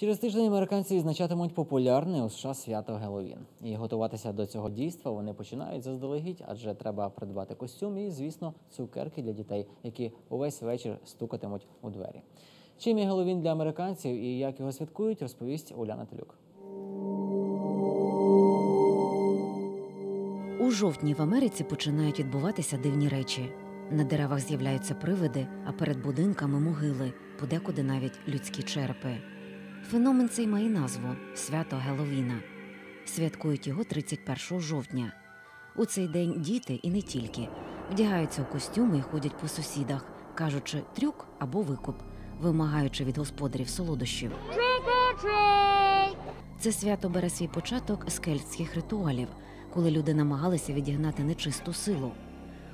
Через тиждень американці відзначатимуть популярне у США свято Геловін. І готуватися до цього дійства вони починають заздалегідь, адже треба придбати костюм і, звісно, цукерки для дітей, які увесь вечір стукатимуть у двері. Чим є Геловін для американців і як його святкують, розповість Уляна Телюк. У жовтні в Америці починають відбуватися дивні речі. На деревах з'являються привиди, а перед будинками могили, подекуди навіть людські черепи. Феномен цей має назву свято Геловіна. Святкують його 31 жовтня. У цей день діти і не тільки вдягаються у костюми і ходять по сусідах, кажучи трюк або викуп, вимагаючи від господарів солодощів. Це свято бере свій початок з кельтських ритуалів, коли люди намагалися відігнати нечисту силу.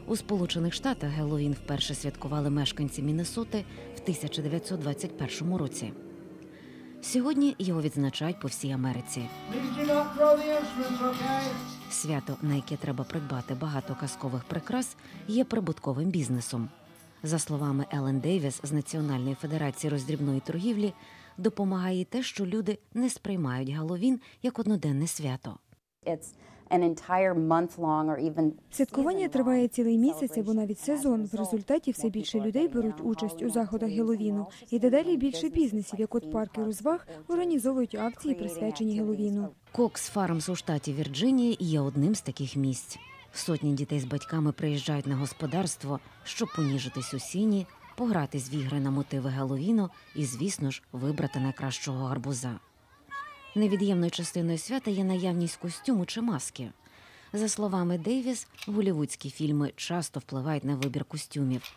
У Сполучених Штатах Геловін вперше святкували мешканці Міннесоти в 1921 році. Сьогодні його відзначають по всій Америці. Свято, на яке треба придбати багато казкових прикрас, є прибутковим бізнесом. За словами Елен Дейвіс з Національної федерації роздрібної торгівлі, допомагає те, що люди не сприймають Галовін як одноденне свято. It's an entire month long or even Святкування триває цілий місяць або навіть сезон. В результаті все більше людей беруть участь у заходах Геловіну, і дедалі більше бізнесів, як от парки розваг, організовують акції, присвячені Геловіну. Кокс Фармс у штаті Вірджинія є одним з таких місць. Сотні дітей з батьками приїжджають на господарство, щоб поніжитись у сіні, погратись в ігри на мотиви Геловіну і, звісно ж, вибрати найкращого гарбуза. Невід'ємною частиною свята є наявність костюму чи маски. За словами Дейвіс, голівудські фільми часто впливають на вибір костюмів.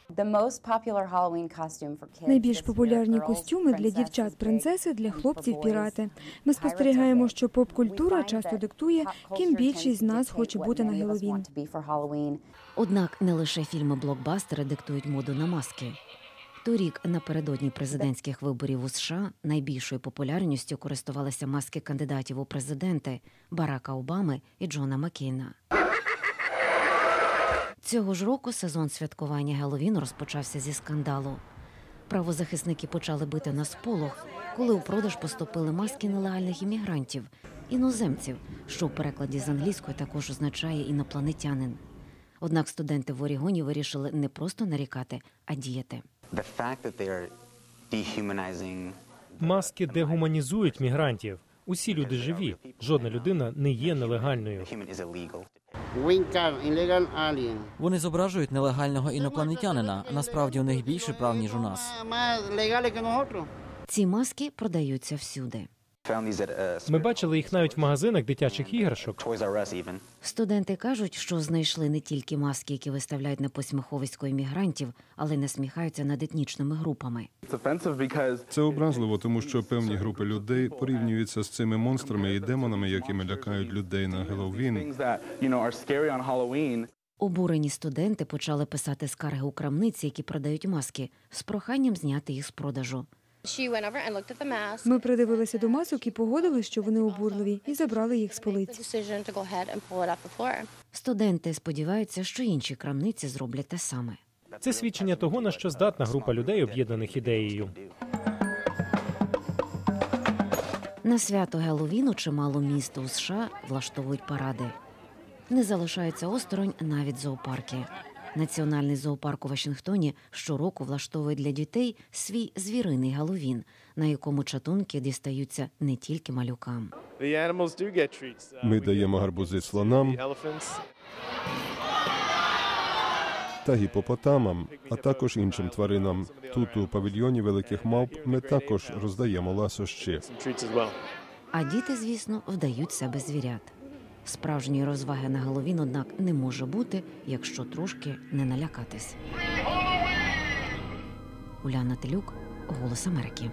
Найбільш популярні костюми для дівчат принцеси, для хлопців пірати. Ми спостерігаємо, що поп-культура часто диктує, ким більшість з нас хоче бути на Геловін. Геловін. Однак не лише фільми-блокбастери диктують моду на маски. Торік, напередодні президентських виборів у США, найбільшою популярністю користувалися маски кандидатів у президенти Барака Обами і Джона Маккейна. Цього ж року сезон святкування Геловіну розпочався зі скандалу. Правозахисники почали бити на сполох, коли у продаж поступили маски нелегальних іммігрантів, іноземців, що в перекладі з англійської також означає інопланетянин. Однак студенти в Орігоні вирішили не просто нарікати, а діяти. The fact that they are dehumanizing Маски дегуманізують мігрантів. Усі люди живі. Жодна людина не є нелегальною. Вони зображують нелегального інопланетянина. Насправді у них більше прав ніж у нас. Ці маски продаються всюди. Ми бачили їх навіть в магазинах дитячих іграшок. Студенти кажуть, що знайшли не тільки маски, які виставляють на посміховисько іммігрантів, але й насміхаються над етнічними групами. Це образливо, тому що певні групи людей порівнюються з цими монстрами і демонами, якими лякають людей на Геловін. Обурені студенти почали писати скарги у крамниці, які продають маски, з проханням зняти їх з продажу. She went over and looked at the mask. Ми придивилися до масок і погодили, що вони обурливі, і забрали їх з полиць. Студенти сподіваються, що інші крамниці зроблять те саме. Це свідчення того, на що здатна група людей, об'єднаних ідеєю. На свято Геловіну чимало міст у США влаштовують паради. Не залишаються осторонь навіть зоопарки. Національний зоопарк у Вашингтоні щороку влаштовує для дітей свій звіриний Геловін, на якому чатунки дістаються не тільки малюкам. Ми даємо гарбузи слонам та гіпопотамам, а також іншим тваринам. Тут у павільйоні великих мавп ми також роздаємо ласощі. А діти, звісно, вдають себе звірят. Справжньої розваги на Головін, однак, не може бути, якщо трошки не налякатись. Уляна Телюк, Голос Америки.